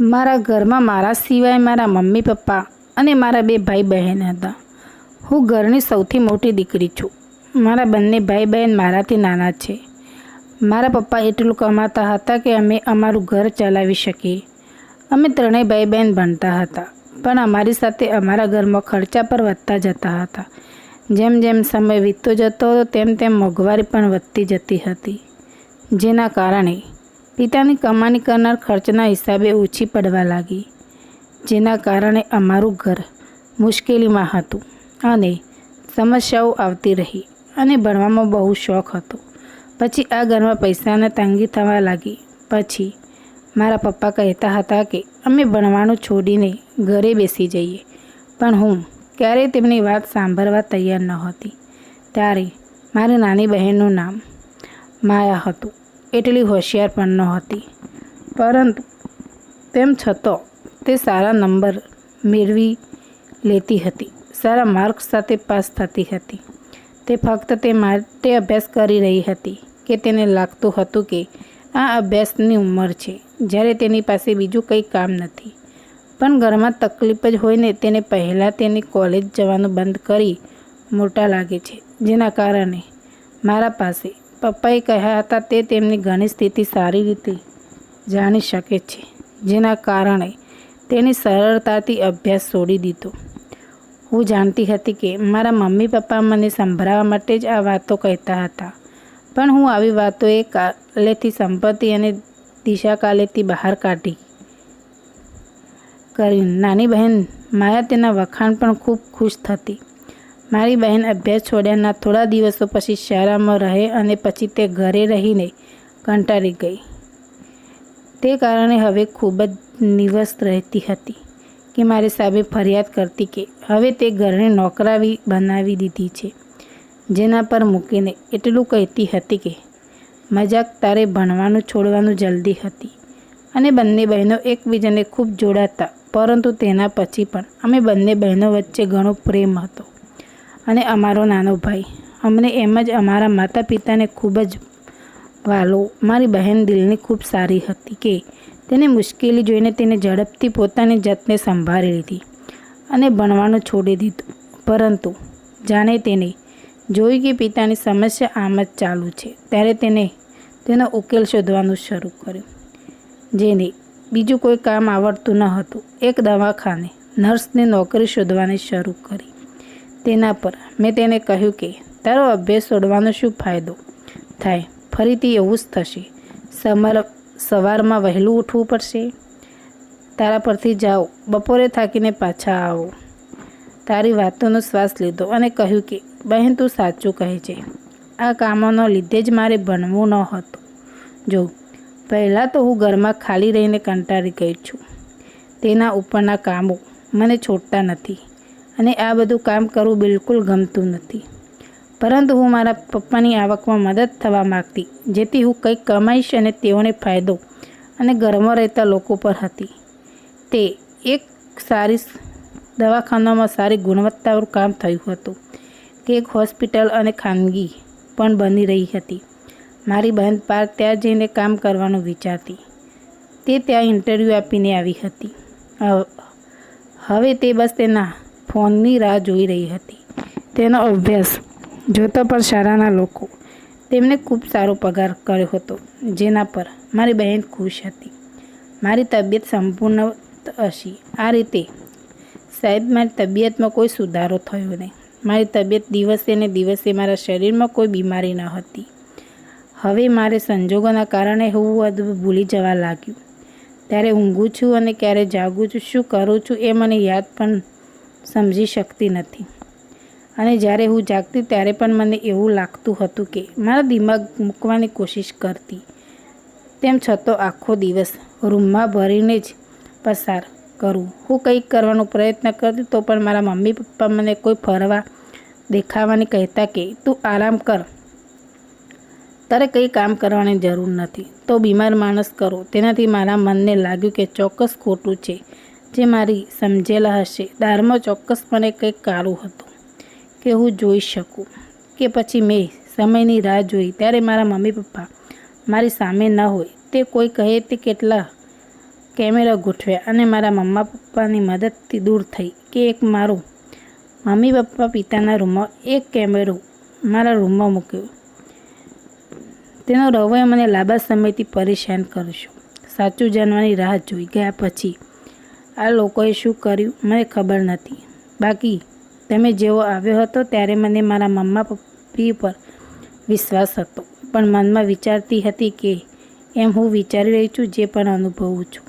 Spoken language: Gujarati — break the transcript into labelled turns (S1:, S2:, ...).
S1: મારા ઘરમાં મારા સિવાય મારા મમ્મી, પપ્પા અને મારા બે ભાઈ બહેન હતા. હું ઘરની સૌથી મોટી દીકરી છું. મારા બંને ભાઈ બહેન મારાથી નાના છે. મારા પપ્પા એટલું કમાતા હતા કે અમે અમારું ઘર ચલાવી શકીએ. અમે ત્રણેય ભાઈ બહેન ભણતા હતા, પણ અમારી સાથે અમારા ઘરમાં ખર્ચા પર વધતા જતા હતા. જેમ જેમ સમય વીતતો જતો તેમ તેમ મોંઘવારી પણ વધતી જતી હતી. જેના કારણે પિતાની કમાણી કરનાર ખર્ચના હિસાબે ઓછી પડવા લાગી, જેના કારણે અમારું ઘર મુશ્કેલીમાં હતું અને સમસ્યાઓ આવતી રહી અને ભણવામાં બહુ શોખ હતો. પછી આ ઘરમાં પૈસાને તંગી થવા લાગી. પછી મારા પપ્પા કહેતા હતા કે, અમે ભણવાનું છોડીને ઘરે બેસી જઈએ. પણ હું ક્યારેય તેમની વાત સાંભળવા તૈયાર નહોતી. ત્યારે મારી નાની બહેનનું નામ માયા હતું. એટલી હોશિયાર પણ નહોતી. પરંતુ તેમ છતાં તે સારા નંબર મેળવી લેતી હતી. સારા માર્ક્સ સાથે પાસ થતી હતી. તે ફક્ત તે માટે અભ્યાસ કરી રહી હતી કે તેને લાગતું હતું કે આ અભ્યાસની ઉંમર છે, જ્યારે તેની પાસે બીજું કંઈ કામ નથી. પણ ઘરમાં તકલીફ જ હોય ને તેને પહેલાં તેની કોલેજ જવાનું બંધ કરી મોટા લાગે છે, જેના કારણે મારા પાસે પપ્પાએ કહ્યા હતા, તે તેમની ઘણી સ્થિતિ સારી રીતે જાણી શકે છે, જેના કારણે તેની સરળતાથી અભ્યાસ છોડી દીધો. હું જાણતી હતી કે મારા મમ્મી પપ્પા મને સંભળાવવા માટે જ આ વાતો કહેતા હતા, પણ હું આવી વાતોએ કાલેથી સંપત્તિ અને દિશા કાલેથી બહાર કાઢી કરી નાની બહેન માયા તેના વખાણ પણ ખૂબ ખુશ થતી. મારી બહેન અભ્યાસ છોડ્યાના થોડા દિવસો પછી શાળામાં રહે અને પછી તે ઘરે રહીને કંટાળી ગઈ. તે કારણે હવે ખૂબ જ નિવસ રહેતી હતી કે મારી સામે ફરિયાદ કરતી કે હવે તે ઘરને નોકરાવી બનાવી દીધી છે, જેના પર મૂકીને એટલું કહેતી હતી કે મજાક તારે ભણવાનું છોડવાનું જલ્દી હતી અને બંને બહેનો એકબીજાને ખૂબ જોડાતા, પરંતુ તેના પછી પણ અમે બંને બહેનો વચ્ચે ઘણો પ્રેમ હતો. અને અમારો નાનો ભાઈ. અમને એમ જ અમારા માતા પિતાને ખૂબ જ વાલો. મારી બહેન દિલની ખૂબ સારી હતી કે તેને મુશ્કેલી જોઈને તેને ઝડપથી પોતાની જાતને સંભાળી લીધી અને ભણવાનું છોડી દીધું. પરંતુ જાણે તેને જોઈ કે પિતાની સમસ્યા આમ જ ચાલુ છે, ત્યારે તેને તેનો ઉકેલ શોધવાનું શરૂ કર્યું, જેને બીજું કોઈ કામ આવડતું ન હતું. એક દવાખાને નર્સની નોકરી શોધવાની શરૂ કરી. તેના પર મેં તેને કહ્યું કે, તારો અભ્યાસ છોડવાનો શું ફાયદો? થાય, ફરીથી એવું જ થશે. સમર, સવારમાં વહેલું ઉઠવું પડશે. તારા પરથી જાઓ, બપોરે થાકીને પાછા આવો. તારી વાતોનો શ્વાસ લીધો અને કહ્યું કે, બહેન, તું સાચું કહે છે. આ કામોનો લીધે જ મારે ભણવું ન હતું જો, પહેલાં તો હું ઘરમાં ખાલી રહીને કંટાળી ગઈ છું. તેના ઉપરના કામો મને છોડતા નથી. અને આ બધું કામ કરવું બિલકુલ ગમતું નથી. પરંતુ હું મારા પપ્પાની આવકમાં મદદ થવા માગતી, જેથી હું કંઈક કમાઈશ અને તેઓને ફાયદો અને ઘરમાં રહેતા લોકો પર હતી. તે એક સારી દવાખાનામાં સારી ગુણવત્તાવાળું કામ થયું હતું. તે એક હોસ્પિટલ અને ખાનગી પણ બની રહી હતી. મારી બહેન પાર ત્યાં જઈને કામ કરવાનું વિચારતી. તે ત્યાં ઇન્ટરવ્યૂ આપીને આવી હતી. હવે તે બસ તેના ફોનની રાહ જોઈ રહી હતી. તેનો અભ્યાસ જોતો પણ શાળાના લોકો તેમને ખૂબ સારો પગાર કર્યો હતો, જેના પર મારી બહેન ખુશ હતી. મારી તબિયત સંપૂર્ણ હશી. આ રીતે સાહેબ, મારી તબિયતમાં કોઈ સુધારો થયો નહીં. મારી તબિયત દિવસે ને દિવસે મારા શરીરમાં કોઈ બીમારી ન હતી. હવે મારે સંજોગોના કારણે હું બધું ભૂલી જવા લાગ્યું. ત્યારે ઊંઘું છું અને ક્યારે જાગું છું, શું કરું છું એ મને યાદ પણ સમજી શકતી નથી. અને જ્યારે હું જાગતી ત્યારે પણ મને એવું લાગતું હતું કે મારા દિમાગ મૂકવાની કોશિશ કરતી. તેમ છતાં આખો દિવસ રૂમમાં ભરીને જ પસાર કરું. હું કંઈક કરવાનો પ્રયત્ન કરતી તો પણ મારા મમ્મી પપ્પા મને કોઈ ફરવા દેખાવાની કહેતા કે તું આરામ કર. તારે કંઈ કામ કરવાની જરૂર નથી. તો બીમાર માણસ કરો. તેનાથી મારા મનને લાગ્યું કે ચોક્કસ ખોટું છે. જે મારી સમજેલા હશે. દારમાં ચોક્કસપણે કંઈક કાળું હતું કે હું જોઈ શકું કે પછી મેં સમયની રાહ જોઈ. ત્યારે મારા મમ્મી પપ્પા મારી સામે ન હોય. તે કોઈ કહે તે કેટલા કેમેરા ગોઠવ્યા અને મારા મમ્મા પપ્પાની મદદથી દૂર થઈ કે એક મારું મમ્મી પપ્પા પિતાના રૂમમાં એક કેમેરો મારા રૂમમાં મૂક્યો. તેનો રવૈયો મને લાંબા સમયથી પરેશાન કરશો સાચું જાણવાની રાહ જોઈ ગયા પછી આ લોકોએ શું કર્યું? મને ખબર નથી. બાકી, તમે જેવો આવ્યો હતો ત્યારે મને મારા મમ્મા પપ્પી પર વિશ્વાસ હતો. પણ મનમાં વિચારતી હતી કે એમ હું વિચારી રહી છું જે પણ અનુભવું છું.